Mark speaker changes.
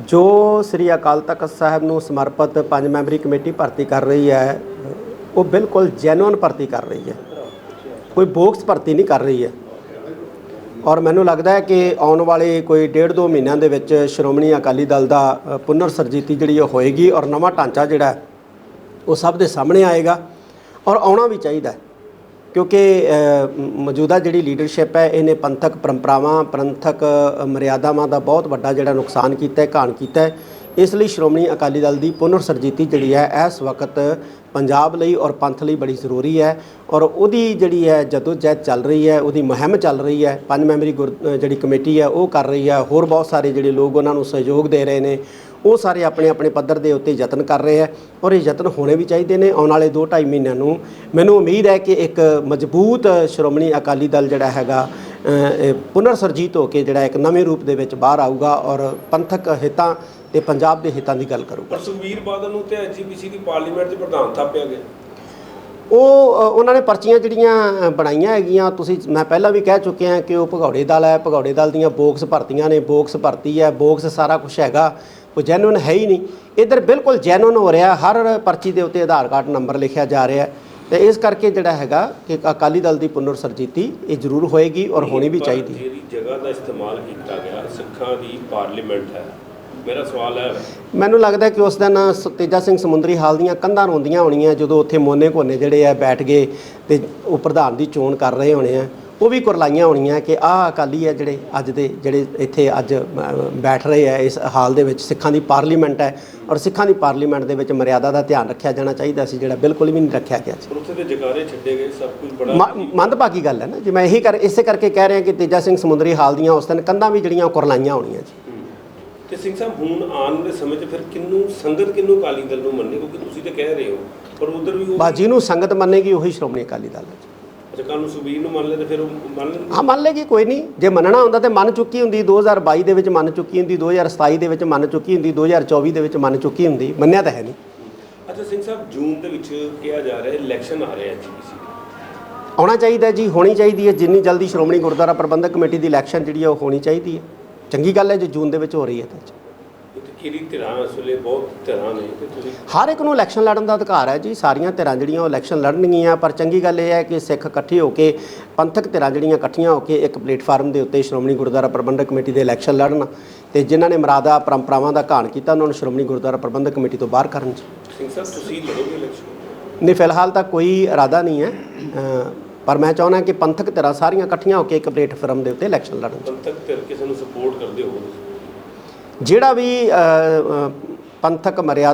Speaker 1: ਜੋ ਸ੍ਰੀ ਅਕਾਲ ਤਖਤ ਸਾਹਿਬ ਨੂੰ ਸਮਰਪਿਤ ਪੰਜ ਮੈਂਬਰੀ ਕਮੇਟੀ ਭਰਤੀ ਕਰ ਰਹੀ ਹੈ ਉਹ ਬਿਲਕੁਲ ਜੈਨੂਇਨ ਭਰਤੀ ਕਰ ਰਹੀ ਹੈ। ਕੋਈ ਬੋਕਸ ਭਰਤੀ ਨਹੀਂ ਕਰ ਰਹੀ ਹੈ। ਔਰ ਮੈਨੂੰ ਲੱਗਦਾ ਹੈ ਕਿ ਆਉਣ ਵਾਲੇ ਕੋਈ ਡੇਢ ਦੋ ਮਹੀਨਿਆਂ ਦੇ ਵਿੱਚ ਸ਼੍ਰੋਮਣੀ ਅਕਾਲੀ ਦਲ ਦਾ ਅ, ਪੁਨਰ ਸਰਜੀਤੀ ਜਿਹੜੀ ਉਹ ਹੋਏਗੀ ਔਰ ਨਵਾਂ ਢਾਂਚਾ ਜਿਹੜਾ ਉਹ ਸਭ ਦੇ ਸਾਹਮਣੇ ਆਏਗਾ। ਔਰ ਆਉਣਾ ਵੀ ਚਾਹੀਦਾ ਕਿਉਂਕਿ ਮੌਜੂਦਾ ਜਿਹੜੀ ਲੀਡਰਸ਼ਿਪ ਹੈ, ਇਹਨੇ ਪੰਥਕ ਪਰੰਪਰਾਵਾਂ, ਪੰਥਕ ਮਰਿਆਦਾਵਾਂ ਦਾ ਬਹੁਤ ਵੱਡਾ ਜਿਹੜਾ ਨੁਕਸਾਨ ਕੀਤਾ ਹੈ, ਘਾਣ ਕੀਤਾ ਹੈ। ਇਸ ਲਈ ਸ਼੍ਰੋਮਣੀ ਅਕਾਲੀ ਦਲ ਦੀ ਪੁਨਰ ਸਰਜੀਤੀ ਜਿਹੜੀ ਹੈ, ਇਸ ਵਕਤ ਪੰਜਾਬ ਲਈ ਔਰ ਪੰਥ ਲਈ ਬੜੀ ਜ਼ਰੂਰੀ ਹੈ। ਔਰ ਉਹਦੀ ਜਿਹੜੀ ਹੈ ਜਦੋਜਹਿਦ ਚੱਲ ਰਹੀ ਹੈ, ਉਹਦੀ ਮੁਹਿੰਮ ਚੱਲ ਰਹੀ ਹੈ, ਪੰਜ ਮੈਂਬਰੀ ਗੁਰ- ਜਿਹੜੀ ਕਮੇਟੀ ਹੈ, ਉਹ ਕਰ ਰਹੀ ਹੈ। ਹੋਰ ਬਹੁਤ ਸਾਰੇ ਜਿਹੜੇ ਲੋਕ ਉਹਨਾਂ ਨੂੰ ਸਹਿਯੋਗ ਦੇ ਰਹੇ ਨੇ। ਉਹ ਸਾਰੇ ਆਪਣੇ ਆਪਣੇ ਪੱਧਰ ਦੇ ਉੱਤੇ ਯਤਨ ਕਰ ਰਹੇ ਹੈ ਔਰ ਇਹ ਯਤਨ ਹੋਣੇ ਵੀ ਚਾਹੀਦੇ ਨੇ ਆਉਣ ਵਾਲੇ 2.5 ਮਹੀਨਿਆਂ ਨੂੰ। ਮੈਨੂੰ ਉਮੀਦ ਹੈ ਕਿ ਇੱਕ ਮਜ਼ਬੂਤ ਸ਼੍ਰੋਮਣੀ ਅਕਾਲੀ ਦਲ ਜਿਹੜਾ ਹੈਗਾ ਅ, ਪੁਨਰ ਸਰਜੀਤ ਹੋ ਕੇ ਜਿਹੜਾ ਇੱਕ ਨਵੇਂ ਰੂਪ ਦੇ ਵਿੱਚ ਬਾਹਰ ਆਊਗਾ ਔਰ ਪੰਥਕ ਹਿੱਤਾਂ ਤੇ ਪੰਜਾਬ ਦੇ ਹਿੱਤਾਂ ਦੀ ਗੱਲ ਕਰੂਗਾ।
Speaker 2: ਪਰ ਸੁਖਬੀਰ ਬਾਦਲ ਨੂੰ ਤੇ ਐਜੀਪੀਸੀ ਦੀ ਪਾਰਲੀਮੈਂਟ 'ਚ ਪ੍ਰਧਾਨ ਥਾਪਿਆ ਗਿਆ।
Speaker 1: ਉਹ ਅ, ਉਹਨਾਂ ਨੇ ਪਰਚੀਆਂ ਜਿਹੜੀਆਂ ਬਣਾਈਆਂ ਹੈਗੀਆਂ ਤੁਸੀਂ ਮੈਂ ਪਹਿਲਾਂ ਵੀ ਕਹਿ ਚੁੱਕਿਆ ਕਿ ਉਹ ਭਗੌੜੇ ਦਲ ਹੈ ਭਗੌੜੇ ਦਲ ਦੀਆਂ ਬੋਕਸ ਭਰਤੀਆਂ ਨੇ ਬੋਕਸ ਭਰਤੀ ਹੈ ਬੋਕਸ ਸਾਰਾ ਕੁਝ ਹੈਗਾ ਉਹ ਜੈਨੂਨ ਹੈ ਹੀ ਨਹੀਂ। ਇਧਰ ਬਿਲਕੁਲ ਜੈਨੂਨ ਹੋ ਰਿਹਾ ਹਰ ਪਰਚੀ ਦੇ ਉੱਤੇ ਆਧਾਰ ਕਾਰਡ ਨੰਬਰ ਲਿਖਿਆ ਜਾ ਰਿਹਾ ਹੈ। ਤੇ ਇਸ ਕਰਕੇ ਜਿਹੜਾ ਹੈਗਾ ਕਿ ਅਕਾਲੀ ਦਲ ਦੀ ਪੁਨਰ ਸਰਜੀਤੀ ਇਹ ਜ਼ਰੂਰ ਹੋਏਗੀ ਔਰ ਹੋਣੀ ਵੀ ਚਾਹੀਦੀ ਹੈ।
Speaker 2: ਜਿਹੜੀ ਜਗ੍ਹਾ ਦਾ ਇਸਤੇਮਾਲ ਕੀਤਾ ਗਿਆ ਸਿੱਖਾਂ ਦੀ ਪਾਰਲੀਮੈਂਟ ਹੈ ਮੇਰਾ ਸਵਾਲ ਹੈ।
Speaker 1: ਮੈਨੂੰ ਲੱਗਦਾ ਕਿ ਉਸ ਦਿਨ ਸ- ਤੇਜਾ ਸਿੰਘ ਸਮੁੰਦਰੀ ਹਾਲ ਦੀਆਂ ਕੰਧਾਂ ਰੋਂਦੀਆਂ ਹੋਣੀਆਂ ਜਦੋਂ ਉੱਥੇ ਮੋਨੇ ਕੋਨੇ ਜਿਹੜੇ ਆ ਬੈਠ ਗਏ ਤੇ ਉਹ ਪ੍ਰਧਾਨ ਦੀ ਚੋਣ ਕਰ ਰਹੇ ਹੋਣੇ ਆ। ਉਹ ਵੀ ਕੁਰਲਾਈਆਂ ਹੋਣੀਆਂ ਕਿ ਆਹ ਅਕਾਲੀ ਆ ਜਿਹੜੇ ਅੱਜ ਦੇ ਜਿਹੜੇ ਇੱਥੇ ਅੱਜ ਬੈਠ ਰਹੇ ਆ ਇਸ ਹਾਲ ਦੇ ਵਿੱਚ। ਸਿੱਖਾਂ ਦੀ ਪਾਰਲੀਮੈਂਟ ਹੈ ਔਰ ਸਿੱਖਾਂ ਦੀ ਪਾਰਲੀਮੈਂਟ ਦੇ ਵਿੱਚ ਮਰਿਆਦਾ ਦਾ ਧਿਆਨ ਰੱਖਿਆ ਜਾਣਾ ਚਾਹੀਦਾ ਸੀ ਜਿਹੜਾ ਬਿਲਕੁਲ ਵੀ ਨਹੀਂ ਰੱਖਿਆ ਗਿਆ ਸੀ।
Speaker 2: ਉੱਥੇ ਤੇ ਜਗਾਰੇ ਛੱਡੇ ਗਏ ਸਭ ਕੁਝ ਬੜਾ
Speaker 1: ਮੰਦਭਾਗੀ ਗੱਲ ਹੈ ਨਾ। ਜੇ ਮੈਂ ਇਹੀ ਕਰ ਇਸੇ ਕਰਕੇ ਕਹਿ ਰਿਹਾ ਕਿ ਤੇਜਾ ਸਿੰਘ ਸਮੁੰਦਰੀ ਹਾਲ ਦੀਆਂ ਉਸ ਦਿਨ ਕੰਧਾਂ ਵੀ ਜਿਹੜੀਆਂ ਕੁਰਲਾਈਆਂ ਹੋਣੀਆਂ ਜੀ।
Speaker 2: ਹੂੰ। ਤੇ ਸਿੰਘ ਸਾਹਿਬ ਹੁਣ ਆਉਣ ਦੇ ਸਮੇਂ 'ਚ ਫਿਰ ਕਿੰਨੂੰ ਸੰਗਤ ਕਿੰਨੂੰ ਅਕਾਲੀ ਦਲ ਨੂੰ ਮੰਨੇ? ਕਿਉਂਕਿ ਤੁਸੀਂ ਤੇ ਕਹਿ ਰਹੇ ਹੋ ਪਰ ਉਧਰ ਵੀ ਉਹ
Speaker 1: ਬਸ ਜਿਹਨੂੰ ਸੰਗਤ ਮੰਨੇਗੀ ਉਹੀ ਸ਼੍ਰੋਮਣੀ ਅਕਾਲੀ ਦਲ ਹੈ। ਜੀ
Speaker 2: ਅੱਛਾ ਕੱਲ ਨੂੰ ਸੁਖਬੀਰ ਨੂੰ ਮੰਨ ਲੈ ਤੇ ਫਿਰ ਉਹ ਮੰਨ ਲੈਣਗੇ
Speaker 1: ਹਾਂ ਮੰਨ ਲੇਗੀ ਕੋਈ ਨਹੀਂ। ਜੇ ਮੰਨਣਾ ਹੁੰਦਾ ਤੇ ਮੰਨ ਚੁੱਕੀ ਹੁੰਦੀ 2022 ਦੇ ਵਿੱਚ ਮੰਨ ਚੁੱਕੀ ਹੁੰਦੀ 2027 ਦੇ ਵਿੱਚ ਮੰਨ ਚੁੱਕੀ ਹੁੰਦੀ 2024 ਦੇ ਵਿੱਚ ਮੰਨ ਚੁੱਕੀ ਹੁੰਦੀ। ਮੰਨਿਆ ਤਾਂ ਹੈ ਨਹੀਂ।
Speaker 2: ਅੱਛਾ ਸਿੰਘ ਸਾਹਿਬ ਜੂਨ ਦੇ ਵਿੱਚ ਕਿਹਾ ਜਾ ਰਿਹਾ ਇਲੈਕਸ਼ਨ ਆ ਰਿਹਾ ਐਜੀਪੀਸੀ
Speaker 1: ਆਉਣਾ ਚਾਹੀਦਾ ਜੀ ਹੋਣੀ ਚਾਹੀਦੀ ਹੈ। ਜਿੰਨੀ ਜਲਦੀ ਸ਼੍ਰੋਮਣੀ ਗੁਰਦੁਆਰਾ ਪ੍ਰਬੰਧਕ ਕਮੇਟੀ ਦੀ ਇਲੈਕਸ਼ਨ ਜਿਹੜੀ ਹੈ ਉਹ ਹੋਣੀ ਚਾਹੀਦੀ ਹੈ। ਚੰਗੀ ਗੱਲ ਹੈ ਜੇ ਜੂਨ ਦੇ ਵਿੱਚ ਹੋ ਰਹੀ ਹੈ ਤਾਂ
Speaker 2: ਕਿਹੜੀ ਧਿਰਾਂ ਇਸ ਵੇਲੇ ਬਹੁਤ ਧਿਰਾਂ ਨੇ ਤੇ ਤੁਸੀਂ
Speaker 1: ਹਰ ਇੱਕ ਨੂੰ ਇਲੈਕਸ਼ਨ ਲੜਨ ਦਾ ਅਧਿਕਾਰ ਹੈ ਜੀ ਸਾਰੀਆਂ ਧਿਰਾਂ ਜਿਹੜੀਆਂ ਉਹ ਇਲੈਕਸ਼ਨ ਲੜਨਗੀਆਂ ਪਰ ਚੰਗੀ ਗੱਲ ਇਹ ਹੈ ਕਿ ਸਿੱਖ ਇਕੱਠੇ ਹੋ ਕੇ ਪੰਥਕ ਧਿਰਾਂ ਜਿਹੜੀਆਂ ਇਕੱਠੀਆਂ ਹੋ ਕੇ ਇੱਕ ਪਲੇਟਫਾਰਮ ਦੇ ਉੱਤੇ ਸ਼੍ਰੋਮਣੀ ਗੁਰਦੁਆਰਾ ਪ੍ਰਬੰਧਕ ਕਮੇਟੀ ਦੇ ਇਲੈਕਸ਼ਨ ਲੜਨ ਤੇ ਜਿਨ੍ਹਾਂ ਨੇ ਮਰਾਦਾ ਪਰੰਪਰਾਵਾਂ ਦਾ ਘਾਣ ਕੀਤਾ ਉਹਨਾਂ ਨੂੰ ਸ਼੍ਰੋਮਣੀ ਗੁਰਦੁਆਰਾ ਪ੍ਰਬੰਧਕ ਕਮੇਟੀ ਤੋਂ ਬਾਹਰ ਕਰਨ ਜੀ।
Speaker 2: ਸਿੰਘ ਸਾਹਿਬ ਤੁਸੀਂ ਲੜੋਗੇ ਇਲੈਕਸ਼ਨ?
Speaker 1: ਨਹੀਂ ਫਿਲਹਾਲ ਤਾਂ ਕੋਈ ਇਰਾਦਾ ਨਹੀਂ ਹੈ। ਪਰ ਮੈਂ ਚਾਹੁੰਦਾ ਕਿ ਪੰਥਕ ਧਿਰਾਂ ਸਾਰੀਆਂ ਇਕੱਠੀਆਂ ਹੋ ਕੇ ਇੱਕ ਪਲੇਟਫਾਰਮ ਦੇ ਉੱਤੇ ਇਲੈਕਸ਼ਨ ਲੜਨ।
Speaker 2: ਪੰਥਕ ਧਿਰ ਕਿਸੇ ਨੂੰ ਸਪੋਰਟ ਕਰਦੇ ਹੋ
Speaker 1: ਜਿਹੜਾ ਵੀ ਪੰਥਕ ਮਰਿਆਦਾ